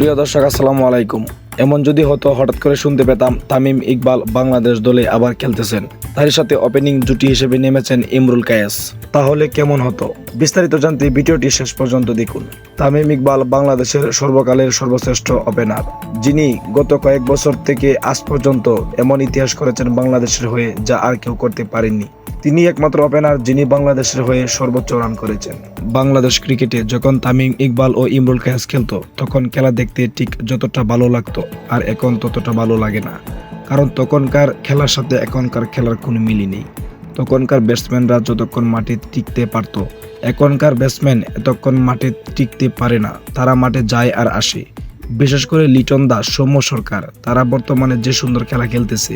প্রিয় দর্শক, আসসালামু আলাইকুম। এমন যদি হতো, হঠাৎ করে শুনতে পেতাম তামিম ইকবাল বাংলাদেশ দলে আবার খেলতেছেন। তার সাথে ওপেনিং জুটি হিসেবে নেমেছেন ইমরুল কায়েস। তাহলে কেমন হতো? বিস্তারিত জানতে ভিডিওটি শেষ পর্যন্ত দেখুন। তামিম ইকবাল বাংলাদেশের সর্বকালের সর্বশ্রেষ্ঠ ওপেনার যিনি গত কয়েক বছর থেকে আজ পর্যন্ত এমন ইতিহাস করেছেন বাংলাদেশের হয়ে, যা আর কেউ করতে পারেননি। তিনি একমাত্র ওপেনার যিনি বাংলাদেশের হয়ে সর্বোচ্চ রান করেছেন। বাংলাদেশ ক্রিকেটে যখন তামিম ইকবাল ও ইমরুল কায়েস খেলতো, তখন খেলা দেখতে ঠিক যতটা ভালো লাগতো আর এখন ততটা ভালো লাগে না। কারণ তখনকার খেলার সাথে এখনকার খেলার কোনো মিলই নেই। তখনকার ব্যাটসম্যানরা যতক্ষণ মাঠে টিকতে পারতো, এখনকার ব্যাটসম্যান এতক্ষণ মাঠে টিকতে পারে না, তারা মাঠে যায় আর আসে। বিশেষ করে লিটন দাস সৌম্য সরকার, তারা বর্তমানে যে সুন্দর খেলা খেলতেছে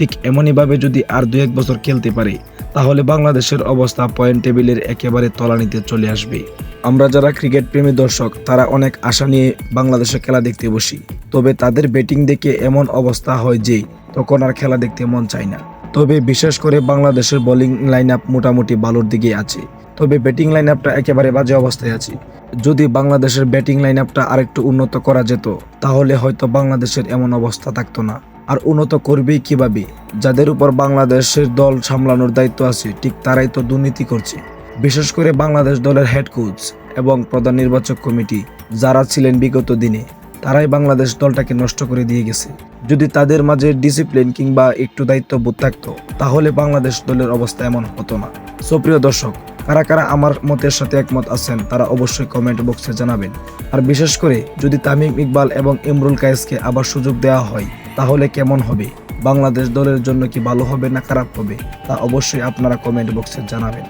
ঠিক এমনইভাবে যদি আর দু এক বছর খেলতে পারে, তাহলে বাংলাদেশের অবস্থা পয়েন্ট টেবিলের একেবারে তলানিতে চলে আসবে। আমরা যারা ক্রিকেট প্রেমী দর্শক, তারা অনেক আশা নিয়ে বাংলাদেশের খেলা দেখতে বসি। তবে তাদের ব্যাটিং দেখে এমন অবস্থা হয় যে, তখন আর খেলা দেখতে মন চায় না। তবে বিশেষ করে বাংলাদেশের বোলিং লাইন আপ মোটামুটি ভালোর দিকে আছে। তবে ব্যাটিং লাইন আপটা একেবারে বাজে অবস্থায় আছে। যদি বাংলাদেশের ব্যাটিং লাইন আপটা আরেকটু উন্নত করা যেত, তাহলে হয়তো বাংলাদেশের এমন অবস্থা থাকতো না। আর উন্নত করবেই কীভাবে? যাদের উপর বাংলাদেশের দল সামলানোর দায়িত্ব আছে, ঠিক তারাই তো দুর্নীতি করছে। বিশেষ করে বাংলাদেশ দলের হেড কোচ এবং প্রধান নির্বাচক কমিটি, যারা ছিলেন বিগত দিনে, তারাই বাংলাদেশ দলটাকে নষ্ট করে দিয়ে গেছে। যদি তাদের মাঝে ডিসিপ্লিন কিংবা একটু দায়িত্ববোধ থাকতো, তাহলে বাংলাদেশ দলের অবস্থা এমন হতো না। সুপ্রিয় দর্শক, কারা কারা আমার মতের সাথে একমত আছেন, তারা অবশ্যই কমেন্ট বক্সে জানাবেন। আর বিশেষ করে যদি তামিম ইকবাল এবং ইমরুল কায়েসকে আবার সুযোগ দেওয়া হয় তাহলে কেমন হবে? বাংলাদেশ দলের জন্য কি ভালো হবে না খারাপ হবে? তা অবশ্যই আপনারা কমেন্ট বক্সে জানাবেন।